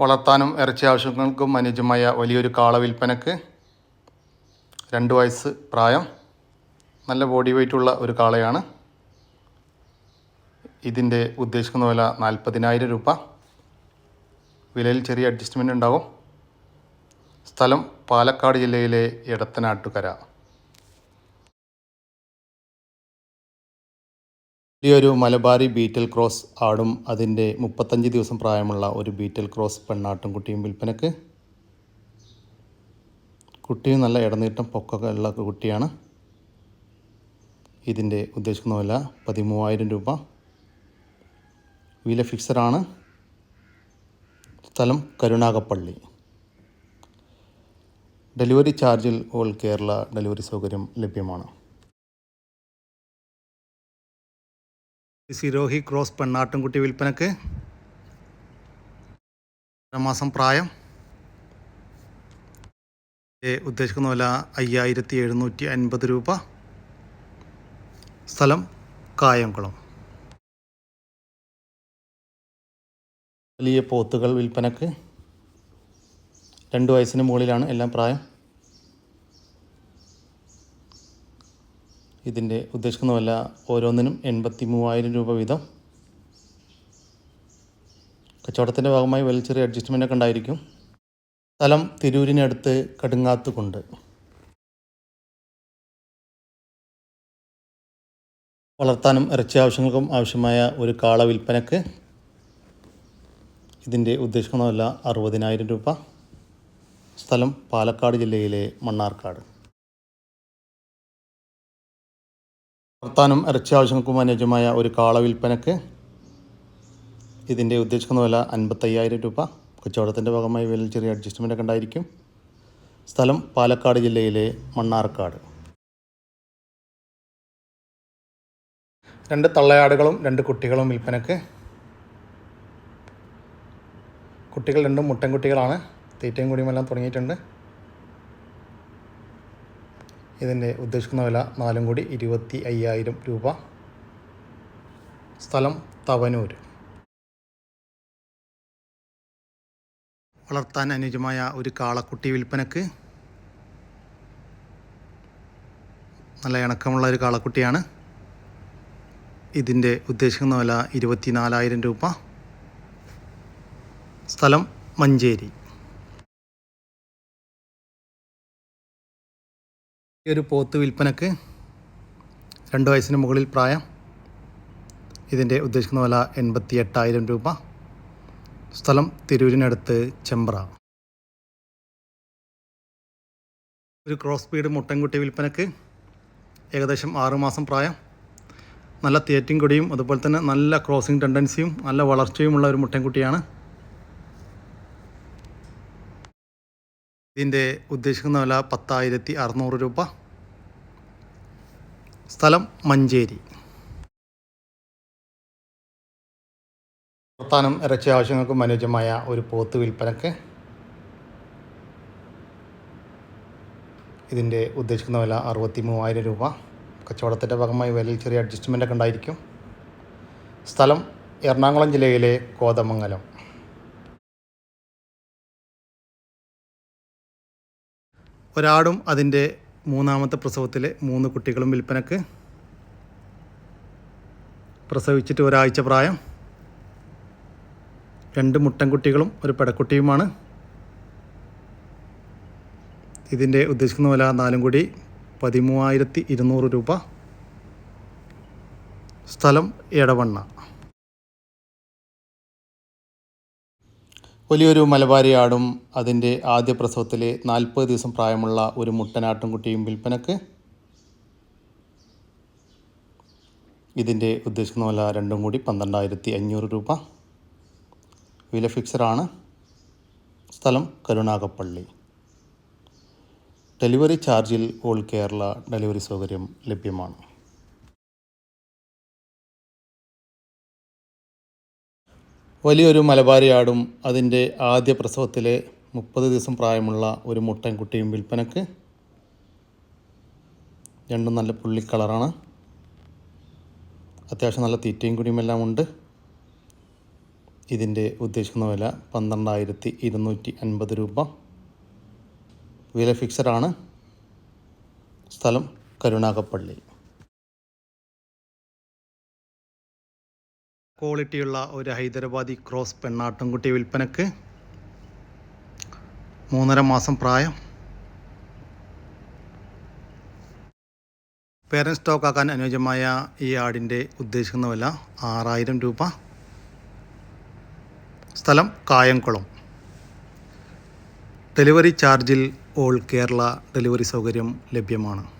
വളർത്താനും ഇറച്ചി ആവശ്യങ്ങൾക്കും അനുയോജ്യമായ വലിയൊരു കാള വിൽപ്പനക്ക് രണ്ട് വയസ്സ് പ്രായം. നല്ല ബോഡി വെയ്റ്റുള്ള ഒരു കാളയാണ്. ഇതിന്റെ ഉദ്ദേശിക്കുന്ന വില നാൽപ്പതിനായിരം രൂപ. വിലയിൽ ചെറിയ അഡ്ജസ്റ്റ്മെന്റ് ഉണ്ടാകും സ്ഥലം പാലക്കാട് ജില്ലയിലെ എടത്തനാട്ടുകര. വലിയൊരു മലബാരി ബീറ്റൽ ക്രോസ് ആടും അതിന്റെ മുപ്പത്തഞ്ച് ദിവസം പ്രായമുള്ള ഒരു ബീറ്റൽ ക്രോസ് പെണ്ണാട്ടും കുട്ടിയും വിൽപ്പനക്ക്. കുട്ടിയും നല്ല ഇടനീട്ടം പൊക്കൊക്കെ ഉള്ള കുട്ടിയാണ്. ഇതിന്റെ ഉദ്ദേശിക്കുന്ന വില പതിമൂവായിരം രൂപ. വില ഫിക്സറാണ് സ്ഥലം കരുണാകപ്പള്ളി ഡെലിവറി ചാർജിൽ ഓൾ കേരള ഡെലിവറി സൗകര്യം ലഭ്യമാണ്. സിരോഹി ക്രോസ് പെണ്ണാട്ടുംകുട്ടി വിൽപ്പനക്ക്. മാസം പ്രായം. ഉദ്ദേശിക്കുന്ന വില അയ്യായിരത്തി എഴുന്നൂറ്റി അൻപത് രൂപ. സ്ഥലം കായംകുളം. വലിയ പോത്തുകൾ വിൽപ്പനക്ക്. രണ്ട് വയസ്സിന് മുകളിലാണ് എല്ലാം പ്രായം. ഇതിന്റെ ഉദ്ദേശിക്കുന്ന വില ഓരോന്നിനും എൺപത്തി മൂവായിരം രൂപ വീതം. കച്ചവടത്തിന്റെ ഭാഗമായി വലിയ ചെറിയ അഡ്ജസ്റ്റ്മെന്റ് ഒക്കെ ഉണ്ടായിരിക്കും. സ്ഥലം തിരൂരിനടുത്ത് കടുങ്ങാത്തുകൊണ്ട്. വളർത്താനും ഇറച്ചി ആവശ്യങ്ങൾക്കും ആവശ്യമായ ഒരു കാള വിൽപ്പനക്ക് ഇതിന്റെ ഉദ്ദേശിക്കുന്ന വില അറുപതിനായിരം രൂപ. സ്ഥലം പാലക്കാട് ജില്ലയിലെ മണ്ണാർക്കാട്. വളർത്താനും ഇറച്ചി ആവശ്യങ്ങൾക്കും അനുയോജ്യമായ ഒരു കാള വിൽപ്പനക്ക് ഇതിന്റെ ഉദ്ദേശിക്കുന്ന വില അൻപത്തയ്യായിരം രൂപ. കച്ചവടത്തിന്റെ ഭാഗമായി വില ചെറിയ അഡ്ജസ്റ്റ്മെന്റ് ഒക്കെ ഉണ്ടായിരിക്കും. സ്ഥലം പാലക്കാട് ജില്ലയിലെ മണ്ണാർക്കാട്. രണ്ട് തള്ളയാടുകളും രണ്ട് കുട്ടികളും വിൽപ്പനക്ക്. കുട്ടികൾ രണ്ടും മുട്ടൻകുട്ടികളാണ്. തീറ്റയും കുടിയുമെല്ലാം തുടങ്ങിയിട്ടുണ്ട്. ഇതിന്റെ ഉദ്ദേശിക്കുന്ന വില നാലും കൂടി ഇരുപത്തി അയ്യായിരം രൂപ. സ്ഥലം തവനൂർ വളർത്താൻ അനുയോജ്യമായ ഒരു കാളക്കുട്ടി വിൽപ്പനക്ക് നല്ല ഇണക്കമുള്ള ഒരു കാളക്കുട്ടിയാണ്. ഇതിന്റെ ഉദ്ദേശിക്കുന്ന വില ഇരുപത്തി നാലായിരം രൂപ. സ്ഥലം മഞ്ചേരി. ഈ ഒരു പോത്ത് വിൽപ്പനക്ക് രണ്ട് വയസ്സിന് മുകളിൽ പ്രായം. ഇതിന്റെ ഉദ്ദേശിക്കുന്ന വില എൺപത്തി എട്ടായിരം രൂപ. സ്ഥലം തിരൂരിനടുത്ത് ചെമ്പ്ര. ഒരു ക്രോസ് സ്പീഡ് മുട്ടൻകുട്ടി വിൽപ്പനക്ക് ഏകദേശം ആറുമാസം പ്രായം. നല്ല തേറ്റും കൊടിയും അതുപോലെ തന്നെ നല്ല ക്രോസിംഗ് ടെൻഡൻസിയും നല്ല വളർച്ചയുമുള്ള ഒരു മുട്ടൻകുട്ടിയാണ്. ഇതിന്റെ ഉദ്ദേശിക്കുന്ന വില പത്തായിരത്തി അറുന്നൂറ് രൂപ. സ്ഥലം മഞ്ചേരി. പ്രധാനം ഇറച്ചി ആവശ്യങ്ങൾക്കും അനുയോജ്യമായ ഒരു പോത്ത് വിൽപ്പനക്ക് ഇതിന്റെ ഉദ്ദേശിക്കുന്ന വില അറുപത്തി മൂവായിരം രൂപ. കച്ചവടത്തിന്റെ ഭാഗമായി വിലയിൽ ചെറിയ അഡ്ജസ്റ്റ്മെന്റ് ഒക്കെ ഉണ്ടായിരിക്കും. സ്ഥലം എറണാകുളം ജില്ലയിലെ കോതമംഗലം. ഒരാടും അതിന്റെ മൂന്നാമത്തെ പ്രസവത്തിലെ മൂന്ന് കുട്ടികളും വിൽപ്പനക്ക് പ്രസവിച്ചിട്ട് ഒരാഴ്ച പ്രായം. രണ്ട് മുട്ടൻകുട്ടികളും ഒരു പെടക്കുട്ടിയുമാണ്. ഇതിന്റെ ഉദ്ദേശിക്കുന്ന വില നാലും കൂടി പതിമൂവായിരത്തി ഇരുന്നൂറ് രൂപ. സ്ഥലം എടവണ്ണ. വലിയൊരു മലബാരിയാടും അതിന്റെ ആദ്യ പ്രസവത്തിലെ നാൽപ്പത് ദിവസം പ്രായമുള്ള ഒരു മുട്ടനാട്ടും കുട്ടിയും വിൽപ്പനക്ക് ഇതിന്റെ ഉദ്ദേശിക്കുന്ന വില രണ്ടും കൂടി പന്ത്രണ്ടായിരത്തി അഞ്ഞൂറ് രൂപ. വില ഫിക്സറാണ് സ്ഥലം കരുണാകപ്പള്ളി ഡെലിവറി ചാർജിൽ ഓൾ കേരള ഡെലിവറി സൗകര്യം ലഭ്യമാണ്. വലിയൊരു മലബാരിയാടും അതിന്റെ ആദ്യ പ്രസവത്തിലെ മുപ്പത് ദിവസം പ്രായമുള്ള ഒരു മുട്ടൻകുട്ടിയും വിൽപ്പനക്ക് രണ്ടും നല്ല പുള്ളി കളറാണ്. അത്യാവശ്യം നല്ല തീറ്റയും കുടിയുമെല്ലാം ഉണ്ട്. ഇതിന്റെ ഉദ്ദേശിക്കുന്ന വില പന്ത്രണ്ടായിരത്തി ഇരുന്നൂറ്റി അൻപത് രൂപ. വില ഫിക്സഡാണ് സ്ഥലം കരുണാകപ്പള്ളി. ക്വാളിറ്റിയുള്ള ഒരു ഹൈദരാബാദി ക്രോസ് പെണ്ണാട്ടുംകുട്ടി വിൽപ്പനക്ക് മൂന്നര മാസം പ്രായം. പേരൻ സ്റ്റോക്ക് ആക്കാൻ അനുയോജ്യമായ ഈ ആടിന്റെ ഉദ്ദേശിക്കുന്ന വില ആറായിരം രൂപ. സ്ഥലം കായംകുളം. ഡെലിവറി ചാർജിൽ ഓൾ കേരള ഡെലിവറി സൗകര്യം ലഭ്യമാണ്.